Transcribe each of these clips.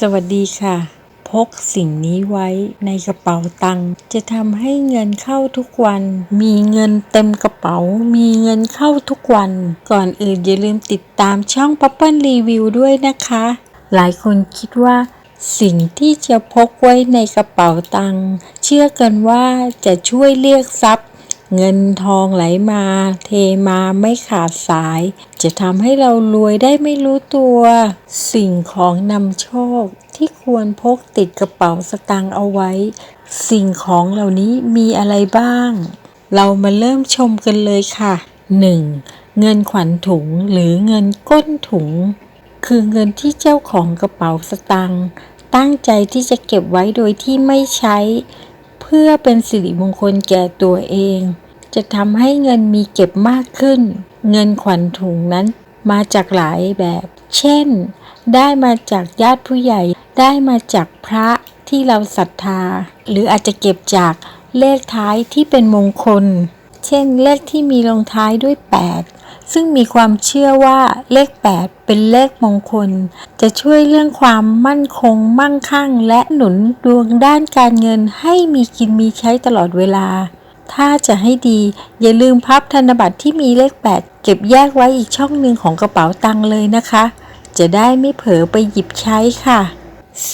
สวัสดีค่ะ พกสิ่งนี้ไว้ในกระเป๋าตังค์จะทำให้เงินเข้าทุกวัน มีเงินเต็มกระเป๋า มีเงินเข้าทุกวัน ก่อนอื่นอย่าลืมติดตามช่อง p u p p l e Review ด้วยนะคะ หลายคนคิดว่าสิ่งที่จะพกไว้ในกระเป๋าตังค์เชื่อกันว่าจะช่วยเรียกทรัพย์ เงินทองไหลมา เทมาไม่ขาดสาย จะทำให้เรารวยได้ไม่รู้ตัว สิ่งของนำโชคที่ควรพกติดกระเป๋าสตางค์เอาไว้ สิ่งของเหล่านี้มีอะไรบ้าง เรามาเริ่มชมกันเลยค่ะ 1. เงินขวัญถุงหรือเงินก้นถุง คือเงินที่เจ้าของกระเป๋าสตางค์ตั้งใจที่จะเก็บไว้โดยที่ไม่ใช้ เพื่อเป็นสิริมงคลแก่ตัวเอง จะทำให้เงินมีเก็บมากขึ้น เงินขวัญถุงนั้นมาจากหลายแบบ เช่น ได้มาจากญาติผู้ใหญ่ ได้มาจากพระที่เราศรัทธา หรืออาจจะเก็บจากเลขท้ายที่เป็นมงคล เช่น เลขที่มีลงท้ายด้วย 8 ซึ่งมีความเชื่อว่าเลข 8 เป็นเลขมงคล จะช่วยเรื่องความมั่นคง มั่งคั่ง และหนุนดวงด้านการเงินให้มีกินมีใช้ตลอดเวลา ถ้าจะให้ดี อย่าลืมพับธนบัตรที่มีเลข 8 เก็บแยกไว้อีกช่องหนึ่งของกระเป๋าตังค์เลยนะคะ จะได้ไม่เผลอไปหยิบใช้ค่ะ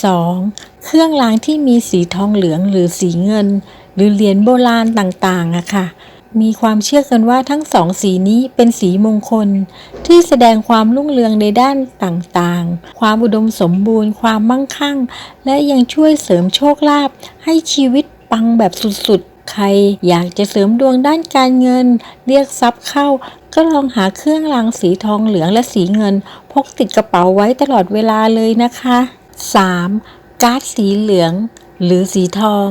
2. เครื่องรางที่มีสีทองเหลืองหรือสีเงิน หรือเหรียญโบราณต่างๆอะค่ะ มีความเชื่อกันว่าทั้งสองสีนี้เป็นสีมงคล ที่แสดงความรุ่งเรืองในด้านต่างๆ ความอุดมสมบูรณ์ ความมั่งคั่ง และยังช่วยเสริมโชคลาภให้ชีวิตปังแบบสุดๆ ใครอยากจะเสริมดวงด้านการเงิน เรียกทรัพย์เข้า ก็ลองหาเครื่องรางสีทองเหลืองและสีเงิน พกติดกระเป๋าไว้ตลอดเวลาเลยนะคะ 3. การ์ดสีเหลือง หรือสีทอง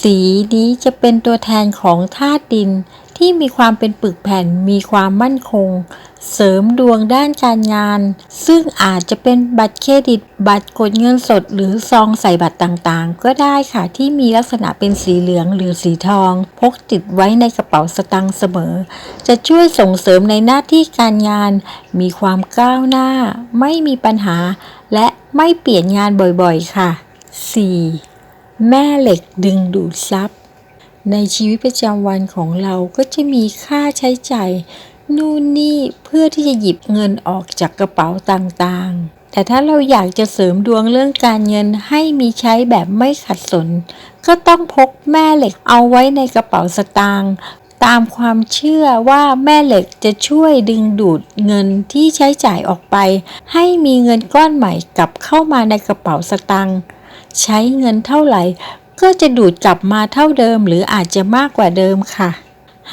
สีนี้จะเป็นตัวแทนของธาตุดินที่มีความเป็นปึกแผ่นมีความมั่นคง เสริมดวงด้านการงาน ซึ่งอาจจะเป็นบัตรเครดิต บัตรกดเงินสด หรือซองใส่บัตรต่างๆ ก็ได้ค่ะที่มีลักษณะเป็นสีเหลืองหรือสีทอง พกติดไว้ในกระเป๋าสตางค์เสมอ จะช่วยส่งเสริมในหน้าที่การงาน มีความก้าวหน้า ไม่มีปัญหา และไม่เปลี่ยนงานบ่อยๆ ค่ะ 4. แม่เหล็กดึงดูดทรัพย์ ในชีวิตประจำวันของเราก็จะมีค่าใช้จ่ายนู่นนี่เพื่อที่จะหยิบเงินออกจากกระเป๋าต่างๆ แต่ถ้าเราอยากจะเสริมดวงเรื่องการเงินให้มีใช้แบบไม่ขัดสน ก็ต้องพกแม่เหล็กเอาไว้ในกระเป๋าสตางค์ตามความเชื่อว่าแม่เหล็กจะช่วยดึงดูดเงินที่ใช้จ่ายออกไป ให้มีเงินก้อนใหม่กลับเข้ามาในกระเป๋าสตางค์ ใช้เงินเท่าไหร่ ก็จะดูดกลับมาเท่าเดิม หรืออาจจะมากกว่าเดิมค่ะ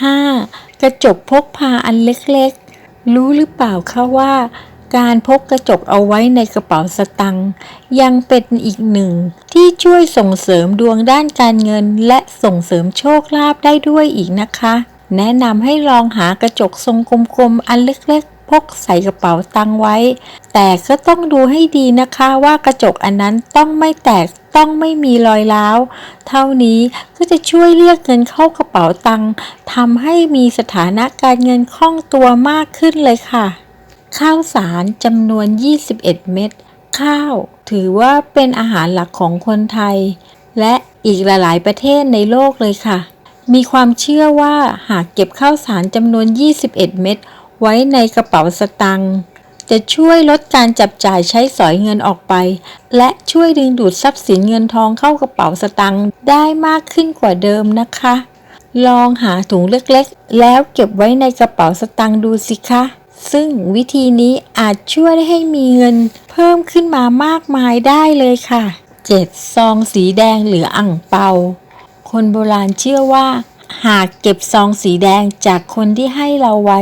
5. กระจกพกพาอันเล็กๆ รู้หรือเปล่าคะว่า การพกกระจกเอาไว้ในกระเป๋าสตังค์ยังเป็นอีกหนึ่ง ที่ช่วยส่งเสริมดวงด้านการเงิน และส่งเสริมโชคลาภได้ด้วยอีกนะคะ แนะนำให้ลองหากระจกทรงกลมๆอันเล็กๆ พกใส่กระเป๋าตังค์ไว้ แต่ก็ต้องดูให้ดีนะคะว่ากระจกอันนั้นต้องไม่แตกต้องไม่มีรอยร้าว เท่านี้ก็จะช่วยเรียกเงินเข้ากระเป๋าตังค์ทำให้มีสถานะการเงินคล่องตัวมากขึ้นเลยค่ะ ข้าวสารจำนวน 21 เม็ดข้าว ถือว่าเป็นอาหารหลักของคนไทย และอีกหลาย ๆ ประเทศในโลกเลยค่ะ มีความเชื่อว่าหากเก็บข้าวสารจำนวน 21 เม็ด ไว้ในกระเป๋าสตังค์จะช่วยลดการจับจ่ายใช้สอยเงินออกไป และช่วยดึงดูดทรัพย์สินเงินทองเข้ากระเป๋าสตังค์ได้มากขึ้นกว่าเดิมนะคะ ลองหาถุงเล็กๆ แล้วเก็บไว้ในกระเป๋าสตังค์ดูสิคะ ซึ่งวิธีนี้อาจช่วยให้มีเงินเพิ่มขึ้นมามากมายได้เลยค่ะ 7. ซองสีแดงหรืออ่างเปา คนโบราณเชื่อว่า หากเก็บซองสีแดงจากคนที่ให้เราไว้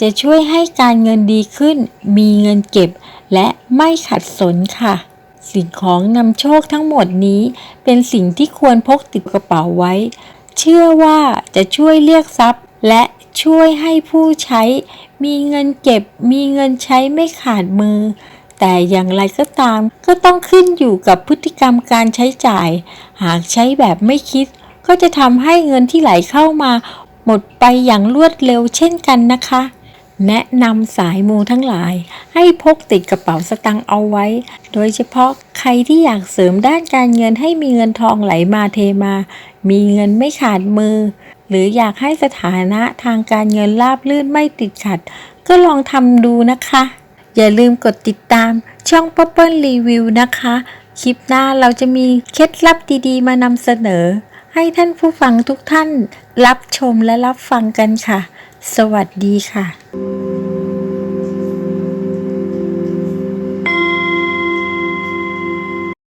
จะช่วยให้การเงินดีขึ้น มีเงินเก็บ และไม่ขัดสนค่ะ สิ่งของนำโชคทั้งหมดนี้ เป็นสิ่งที่ควรพกติดกระเป๋าไว้ เชื่อว่าจะช่วยเรียกทรัพย์ และช่วยให้ผู้ใช้ มีเงินเก็บ มีเงินใช้ไม่ขาดมือ แต่อย่างไรก็ตาม ก็ต้องขึ้นอยู่กับพฤติกรรมการใช้จ่าย หากใช้แบบไม่คิด ก็จะทำให้เงินที่ไหลเข้ามาหมดไปอย่างรวดเร็วเช่นกันนะคะ แนะนำสายมูทั้งหลาย ให้พกติดกระเป๋าสตางค์เอาไว้ โดยเฉพาะใครที่อยากเสริมด้านการเงินให้มีเงินทองไหลมาเทมา มีเงินไม่ขาดมือ หรืออยากให้สถานะทางการเงินราบลื่นไม่ติดขัด ก็ลองทำดูนะคะ อย่าลืมกดติดตามช่อง p ๊ p เปิลรีวิวนะคะ คลิปหน้าเราจะมีเคล็ดลับดีๆ มานำเสนอ ให้ท่านผู้ฟังทุกท่านรับชมและรับฟังกันค่ะ สวัสดีค่ะ